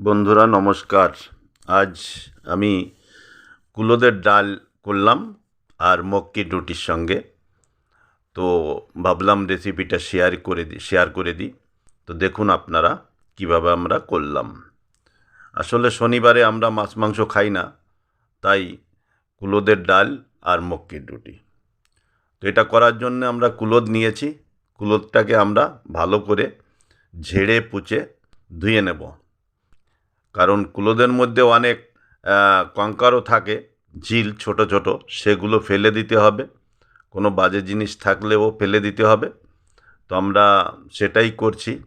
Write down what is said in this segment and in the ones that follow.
বন্ধুরা, নমস্কার। আজ আমি কুলোদের ডাল করলাম আর মক্কি রুটির সঙ্গে। তো ভাবলাম রেসিপিটা শেয়ার করে দিই শেয়ার করে দিই। তো দেখুন আপনারা কীভাবে আমরা করলাম। আসলে শনিবারে আমরা মাছ মাংস খাই না, তাই কুলোদের ডাল আর মক্কির রুটি। তো এটা করার জন্য আমরা কুলোদ নিয়েছি। কুলোদটাকে আমরা ভালো করে ঝেড়ে পুচে ধুয়ে নেব। কারণ কুলোদের মধ্যে অনেক কঙ্কারও থাকে, ঝিল ছোট ছোট, সেগুলো ফেলে দিতে হবে। কোনো বাজে জিনিস থাকলেও ফেলে দিতে হবে। তো আমরা সেটাই করছি।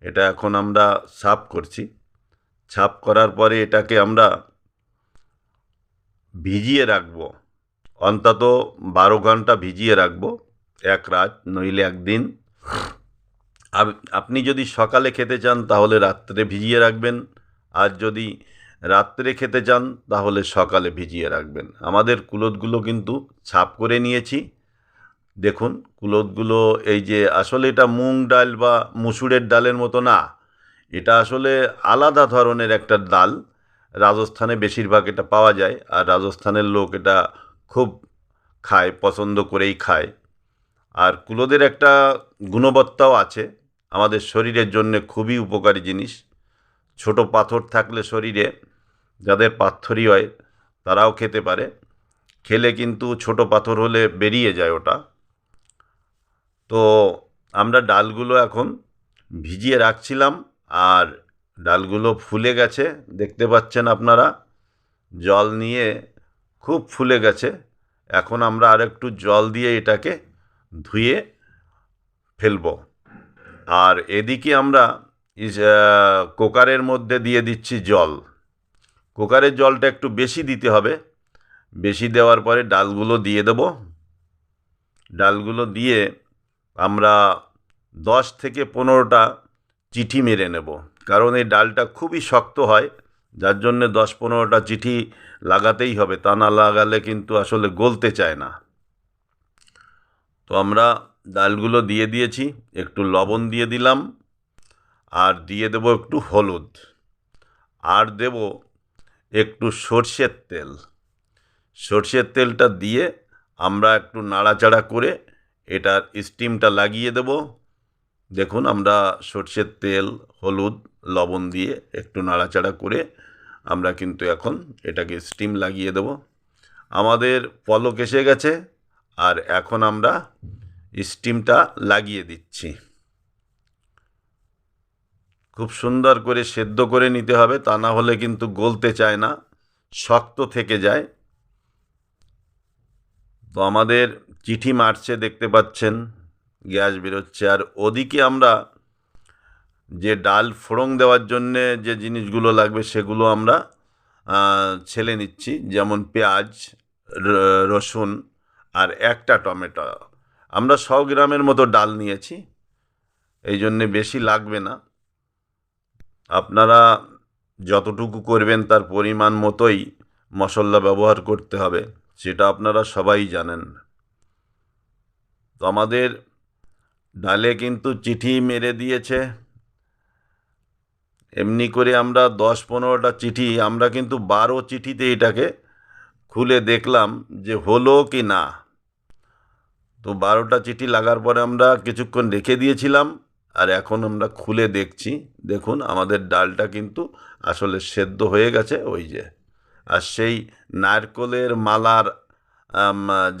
এটা এখন আমরা সাফ করছি। সাফ করার পরে এটাকে আমরা ভিজিয়ে রাখব। অন্তত বারো ঘণ্টা ভিজিয়ে রাখব, এক রাত, নইলে একদিন। আপ- আপনি যদি সকালে খেতে চান, তাহলে রাত্রে ভিজিয়ে রাখবেন। আর যদি রাত্রে খেতে চান, তাহলে সকালে ভিজিয়ে রাখবেন। আমাদের কুলোদগুলো কিন্তু ছাপ করে নিয়েছি। দেখুন, কুলোদগুলো এই যে আসলে এটা মুগ ডাল বা মুসুরের ডালের মতো না, এটা আসলে আলাদা ধরনের একটা ডাল। রাজস্থানে বেশিরভাগ এটা পাওয়া যায়, আর রাজস্থানের লোক এটা খুব খায়, পছন্দ করেই খায়। আর কুলোদের একটা গুণবত্তাও আছে। আমাদের শরীরের জন্য খুবই উপকারী জিনিস। ছোট পাথর থাকলে শরীরে, যাদের পাথরই হয়, তারাও খেতে পারে। খেলে কিন্তু ছোট পাথর হলে বেরিয়ে যায় ওটা। তো আমরা ডালগুলো এখন ভিজিয়ে রাখছিলাম আর ডালগুলো ফুলে গেছে। দেখতে পাচ্ছেন আপনারা, জল নিয়ে খুব ফুলে গেছে। এখন আমরা আরেকটু জল দিয়ে এটাকে ধুয়ে ফেলব। আর এদিকে আমরা কুকারের মধ্যে দিয়ে দিচ্ছি জল। কুকারের জলটা একটু বেশি দিতে হবে। বেশি দেওয়ার পরে ডালগুলো দিয়ে দেব। ডালগুলো দিয়ে আমরা দশ থেকে পনেরোটা চিঠি মেরে নেব। কারণ এই ডালটা খুবই শক্ত হয়, যার জন্যে দশ পনেরোটা চিঠি লাগাতেই হবে। তা না লাগালে কিন্তু আসলে গলতে চায় না। তো আমরা ডালগুলো দিয়ে দিয়েছি। একটু লবণ দিয়ে দিলাম। আর দিয়ে দেব একটু হলুদ। আর দেব একটু সর্ষের তেল। সর্ষের তেলটা দিয়ে আমরা একটু নাড়াচাড়া করে এটার স্টিমটা লাগিয়ে দেব। দেখুন, আমরা সর্ষের তেল, হলুদ, লবণ দিয়ে একটু নাড়াচাড়া করে আমরা কিন্তু এখন এটাকে স্টিম লাগিয়ে দেব। আমাদের পলক এসে গেছে, আর এখন আমরা স্টিমটা লাগিয়ে দিচ্ছি। খুব সুন্দর করে সেদ্ধ করে নিতে হবে, তা না হলে কিন্তু গলতে চায় না, শক্ত থেকে যায়। তো আমাদের চিঠি মারছে, দেখতে পাচ্ছেন, গ্যাস বেরোচ্ছে। আর ওদিকে আমরা যে ডাল ফোড়ং দেওয়ার জন্যে যে জিনিসগুলো লাগবে, সেগুলো আমরা ছেলে নিচ্ছি। যেমন পেঁয়াজ রসুন আর একটা টমেটো। আমরা শ গ্রামের মতো ডাল নিয়েছি, এই জন্যে বেশি লাগবে না। আপনারা যতটুকু করবেন তার পরিমাণ মতোই মশলা ব্যবহার করতে হবে, সেটা আপনারা সবাই জানেন। তো আমাদের ডালে কিন্তু চিঠি মেরে দিয়েছে। এমনি করে আমরা দশ পনেরোটা চিঠি, আমরা কিন্তু বারো চিঠিতে এটাকে খুলে দেখলাম যে হলো কি না। তো বারোটা চিঠি লাগার পরে আমরা কিছুক্ষণ রেখে দিয়েছিলাম। আর এখন আমরা খুলে দেখছি, দেখুন আমাদের ডালটা কিন্তু আসলে সেদ্ধ হয়ে গেছে, ওই যে। আর সেই নারকোলের মালার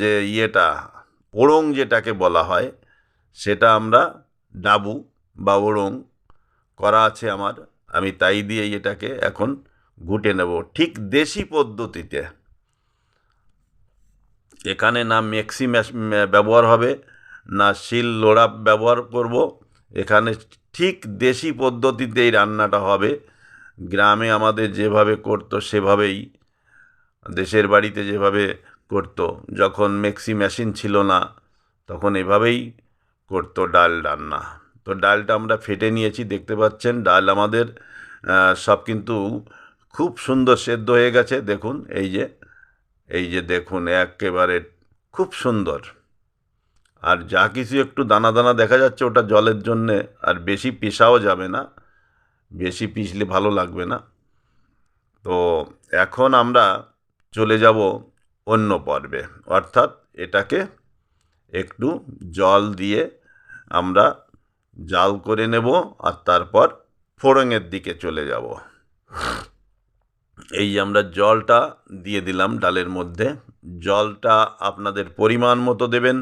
যে ইয়েটা, ওড়ং যেটাকে বলা হয়, সেটা আমরা ডাবু বা ওড়ং করা আছে আমার, আমি তাই দিয়ে এটাকে এখন ঘুটে নেব, ঠিক দেশি পদ্ধতিতে। এখানে না মেক্সি ব্যবহার হবে, না শিল লোড়া ব্যবহার করব এখানে ঠিক দেশি পদ্ধতিতে এই রান্নাটা হবে। গ্রামে আমাদের যেভাবে করতো, সেভাবেই, দেশের বাড়িতে যেভাবে করতো। যখন মিক্সি মেশিন ছিল না, তখন এভাবেই করতো ডাল রান্না। তো ডালটা আমরা ফেটে নিয়েছি, দেখতে পাচ্ছেন ডাল আমাদের সব কিন্তু খুব সুন্দর সেদ্ধ হয়ে গেছে। দেখুন, এই যে এই যে দেখুন, একেবারে খুব সুন্দর। আর যা কিছু একটু দানা দানা দেখা যাচ্ছে ওটা জলের জন্যে, আর বেশি পেশাও যাবে না, বেশি পিষলে ভালো লাগবে না। তো এখন আমরা চলে যাব অন্য পর্বে, অর্থাৎ এটাকে একটু জল দিয়ে আমরা জাল করে নেব আর তারপর ফোড়ঙের দিকে চলে যাব। এই আমরা জলটা দিয়ে দিলাম ডালের মধ্যে, জলটা আপনাদের পরিমাণ মতো দেবেন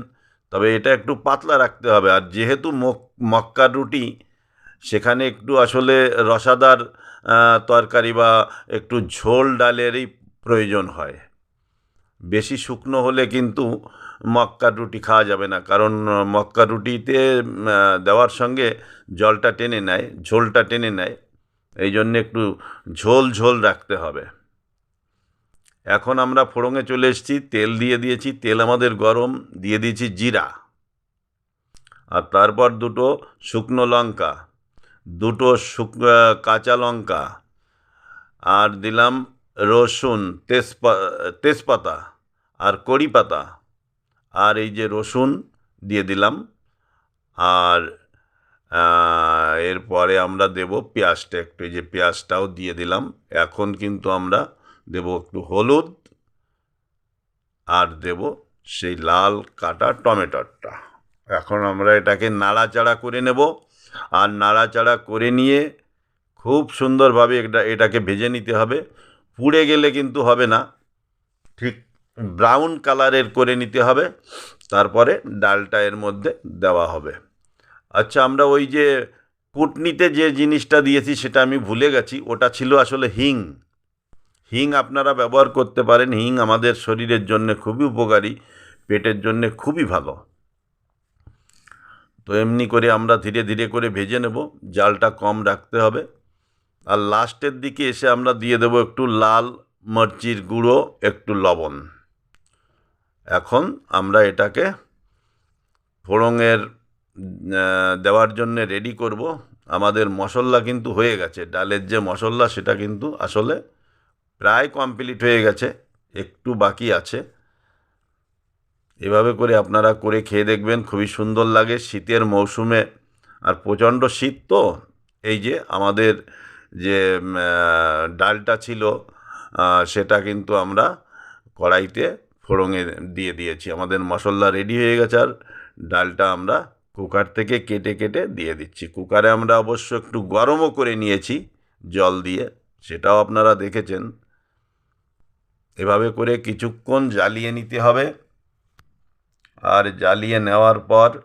তবে এটা একটু পাতলা রাখতে হবে। আর যেহেতু মক- মক্কার রুটি, সেখানে একটু আসলে রসাদার তরকারি বা একটু ঝোল ডালেরই প্রয়োজন হয়। বেশি শুকনো হলে কিন্তু মক্কার রুটি খাওয়া যাবে না। কারণ মক্কার রুটিতে দেওয়ার সঙ্গে জলটা টেনে নেয়, ঝোলটা টেনে নেয়। এই জন্য একটু ঝোল ঝোল রাখতে হবে। এখন আমরা ফোড়ঙে চলে এসেছি, তেল দিয়ে দিয়েছি, তেল আমাদের গরম, দিয়ে দিয়েছি জিরা। আর তারপর দুটো শুকনো লঙ্কা, দুটো শুক কাঁচা লঙ্কা, আর দিলাম রসুন, তেজপা, তেজপাতা আর কড়ি পাতা আর এই যে রসুন দিয়ে দিলাম, আর এরপরে আমরা দেব পেঁয়াজটা, একটু এই যে পেঁয়াজটাও দিয়ে দিলাম। এখন কিন্তু আমরা দেব একটু হলুদ আর দেব সেই লাল কাটা টমেটোটা। এখন আমরা এটাকে নাড়াচাড়া করে নেব আর নাড়াচাড়া করে নিয়ে খুব সুন্দরভাবে এটা, এটাকে ভেজে নিতে হবে। পুড়ে গেলে কিন্তু হবে না। ঠিক ব্রাউন কালারের করে নিতে হবে। তারপরে ডালটা এর মধ্যে দেওয়া হবে। আচ্ছা আমরা ওই যে কুটনিতে যে জিনিসটা দিয়েছি সেটা আমি ভুলে গেছি। ওটা ছিল আসলে হিং। হিং আপনারা ব্যবহার করতে পারেন। হিং আমাদের শরীরের জন্য খুবই উপকারী, পেটের জন্য খুবই ভালো। তো এমনি করে আমরা ধীরে ধীরে করে ভেজে নেব। জালটা কম রাখতে হবে। আর লাস্টের দিকে এসে আমরা দিয়ে দেবো একটু লাল মরচির গুঁড়ো, একটু লবণ। এখন আমরা এটাকে ফোড়ঙের দেওয়ার জন্য রেডি করব। আমাদের মশলা কিন্তু হয়ে গেছে। ডালের যে মশলা সেটা কিন্তু আসলে প্রায় কমপ্লিট হয়ে গেছে, একটু বাকি আছে। এভাবে করে আপনারা করে খেয়ে দেখবেন, খুবই সুন্দর লাগে শীতের মৌসুমে। আর প্রচণ্ড শীত তো, এই যে আমাদের যে ডালটা ছিল সেটা কিন্তু আমরা কড়াইতে ফোড়ঙে দিয়ে দিয়েছি। আমাদের মশলা রেডি হয়ে গেছে আর ডালটা আমরা কুকার থেকে কেটে কেটে দিয়ে দিচ্ছি। কুকারে আমরা অবশ্য একটু গরমও করে নিয়েছি জল দিয়ে, সেটাও আপনারা দেখেছেন। এভাবে করে কিছুক্ষণ জ্বালিয়ে নিতে হবে। আর জ্বালিয়ে নেওয়ার পর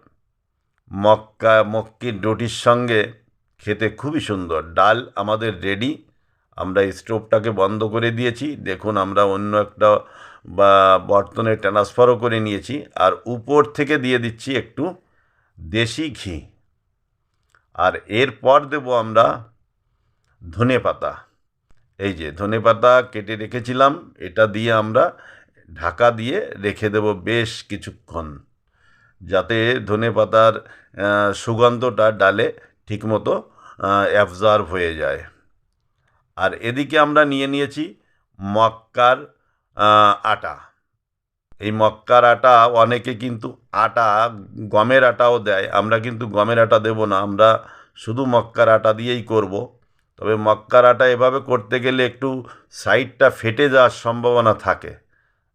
মক্কা, মক্কির রুটির সঙ্গে খেতে খুবই সুন্দর। ডাল আমাদের রেডি আমরা স্টোভটাকে বন্ধ করে দিয়েছি। দেখুন, আমরা অন্য একটা, বা বর্তনে ট্রান্সফারও করে নিয়েছি। আর উপর থেকে দিয়ে দিচ্ছি একটু দেশি ঘি। আর এরপর দেব আমরা ধনে পাতা এই যে ধনে পাতা কেটে রেখেছিলাম, এটা দিয়ে আমরা ঢাকা দিয়ে রেখে দেব বেশ কিছুক্ষণ, যাতে ধনে পাতার সুগন্ধটা ডালে ঠিকমতো অ্যাবজর্ব হয়ে যায়। আর এদিকে আমরা নিয়ে নিয়েছি মক্কার আটা। এই মক্কার আটা অনেকে কিন্তু আটা, গমের আটাও দেয়, আমরা কিন্তু গমের আটা দেব না, আমরা শুধু মক্কার আটা দিয়েই করব। তবে মক্কার আটা এভাবে করতে গেলে একটু সাইডটা ফেটে যাওয়ার সম্ভাবনা থাকে।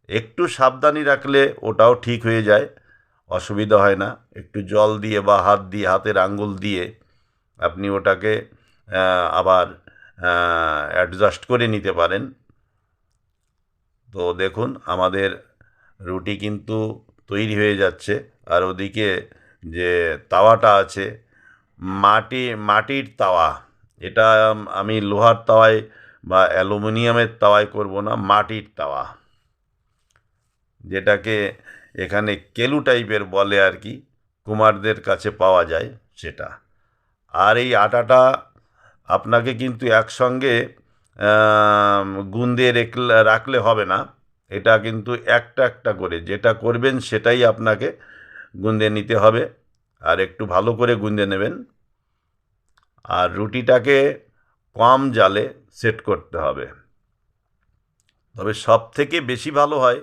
একটু সাবধানি রাখলে ওটাও ঠিক হয়ে যায়, অসুবিধা হয় না। একটু জল দিয়ে বা হাত দিয়ে, হাতের আঙ্গুল দিয়ে আপনি ওটাকে আবার অ্যাডজাস্ট করে নিতে পারেন। তো দেখুন, আমাদের রুটি কিন্তু তৈরি হয়ে যাচ্ছে। আর ওদিকে যে তাওয়াটা আছে, মাটি, মাটির তাওয়া। এটা আমি লোহার তাওয়ায় বা অ্যালুমিনিয়ামের তাওয়ায় করব না, মাটির তাওয়া। যেটাকে এখানে কেলু টাইপের বলে আর কি, কুমারদের কাছে পাওয়া যায় সেটা। আর এই আটাটা আপনাকে কিন্তু একসঙ্গে গুঁদে রেখলে হবে না। এটা কিন্তু একটা একটা করে, যেটা করবেন সেটাই আপনাকে গুঁদে নিতে হবে। আর একটু ভালো করে গুঁদে নেবেন। আর রুটিটাকে কম জালে সেট করতে হবে। তবে সব থেকে বেশি ভালো হয়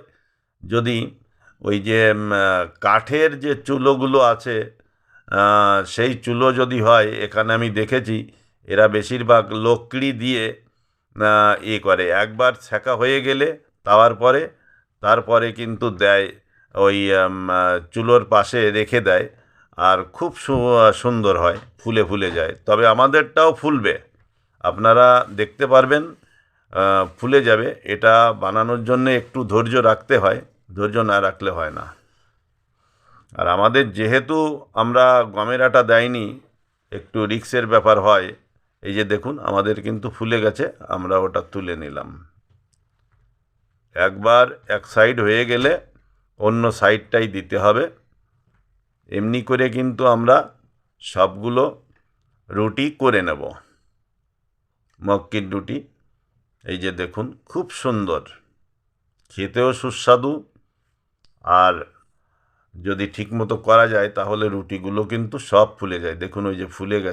যদি ওই যে কাঠের যে চুলোগুলো আছে সেই চুলো যদি হয়, এখানে আমি দেখেছি, এরা বেশিরভাগ লকড়ি দিয়ে এ করে। একবার ছেঁকা হয়ে গেলে তাওয়ার পরে, তারপরে কিন্তু দেয়, ওই চুলোর পাশে রেখে দেয়। আর খুব সুন্দর হয়, ফুলে ফুলে যায়। তবে আমাদেরটাও ফুলবে। আপনারা দেখতে পারবেন ফুলে যাবে। এটা বানানোর জন্য একটু ধৈর্য রাখতে হয়, ধৈর্য না রাখলে হয় না। আর আমাদের যেহেতু আমরা গমের আটা দেয়নি, একটু রিক্সের ব্যাপার হয়, এই যে দেখুন, আমাদের কিন্তু ফুলে গেছে, আমরা ওটা তুলে নিলাম। একবার এক সাইড হয়ে গেলে অন্য সাইডটাই দিতে হবে। এমনি করে কিন্তু আমরা সবগুলো রুটি করে নেব। মক্কির রুটি, এই যে দেখুন, খুব সুন্দর। খেতেও সুস্বাদু। আর যদি ঠিকমতো করা যায়, তাহলে রুটিগুলো কিন্তু সব ফুলে যায়। দেখুন, ওই যে ফুলে গেছে।